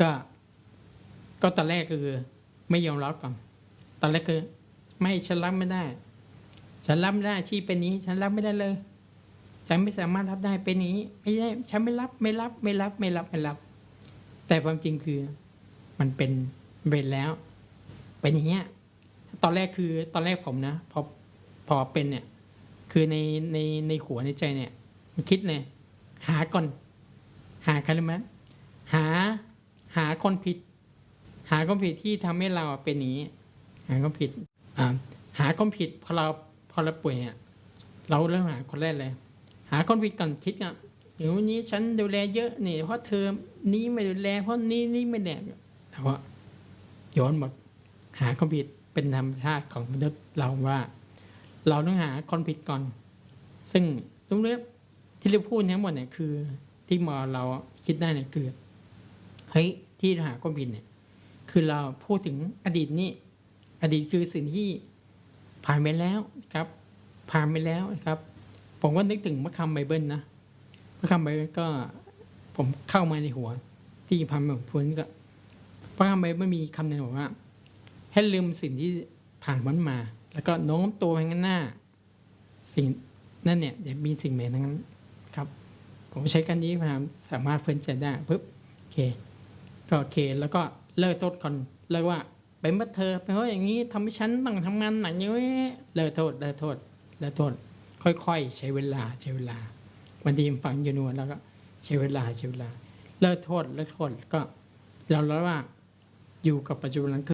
ก็ก็ตอนแรกคือ ไม่ยอมรับก่อนตอนแรกคือ ไม่ฉันรับไม่ได้ ฉันรับไม่ได้ชีพเป็นนี้ ฉันรับไม่ได้เลย ฉันไม่สามารถรับได้เป็นนี้ ไม่ได้ฉันไม่รับไม่รับ ไม่รับไม่รับไม่รับ แต่ความจริงคือ มันเป็นเป็นแล้ว เป็นอย่างเงี้ยตอนแรกคือตอนแรกผมนะพอพอเป็นเนี่ย คือในในในหัวในใจเนี่ย มันคิดเลยหาก่อน หาใครรู้ไหมหา คนผิด หาคนผิดที่ทำให้เราเป็นอย่างนี้ หาคนผิดอ่าหาคนผิดพอเราพอเราป่วยเนี่ยเราเริ่มหาคนแรกเลย หาคนผิดก่อนคิดอะเดี๋ยวนี้ฉันดูแลเยอะนี่เพราะเธอนี้ไม่ดูแลเพราะนี้นี่ไม่แดกแต่ว่าย้อนหมด หาคนผิดเป็นธรรมชาติของมนุษย์เราว่า เราต้องหาคนผิดก่อน ซึ่งตรงเรื่องที่เราพูดทั้งหมดเนี่ยคือ ที่มอเราคิดได้เนี่ยคือ เฮ้ยที่เราหาคนผิดเนี่ย คือเราพูดถึงอดีตนี่อดีตคือสิ่งที่ผ่านไปแล้วครับ ผ่านไปแล้วนะครับ ผมก็นึกถึงมะคำไบเบิลนะมะคำไบเบิลก็ผมเข้ามาในหัว ที่พันแบบพ้นก็มะคำไบเบิลมีคำหนึ่งบอกว่า ให้ลืมสิ่งที่ผ่านพ้นมา แล้วก็โน้มตัวไปข้างหน้า สิ่งนั่นเนี่ยจะมีสิ่งใหม่ทั้งนั้นครับ ผมใช้กันนี้พยายามสามารถเพิ่นใจได้ปุ๊บโอเค โอเค แล้วก็เลิกโทษก่อนเลิกว่าเป็นเพราะเธอเป็นเพราะอย่างนี้ทำให้ฉันต้องทำงานหนักอย่างนี้เลิกโทษเลิกโทษเลิกโทษ ค่อยๆ ใช้เวลาใช้เวลาวันทีฝังอยู่นวลแล้วก็ใช้เวลาใช้เวลา เลิกโทษเลิกโทษก็เราแล้วว่าอยู่กับปัจจุบัน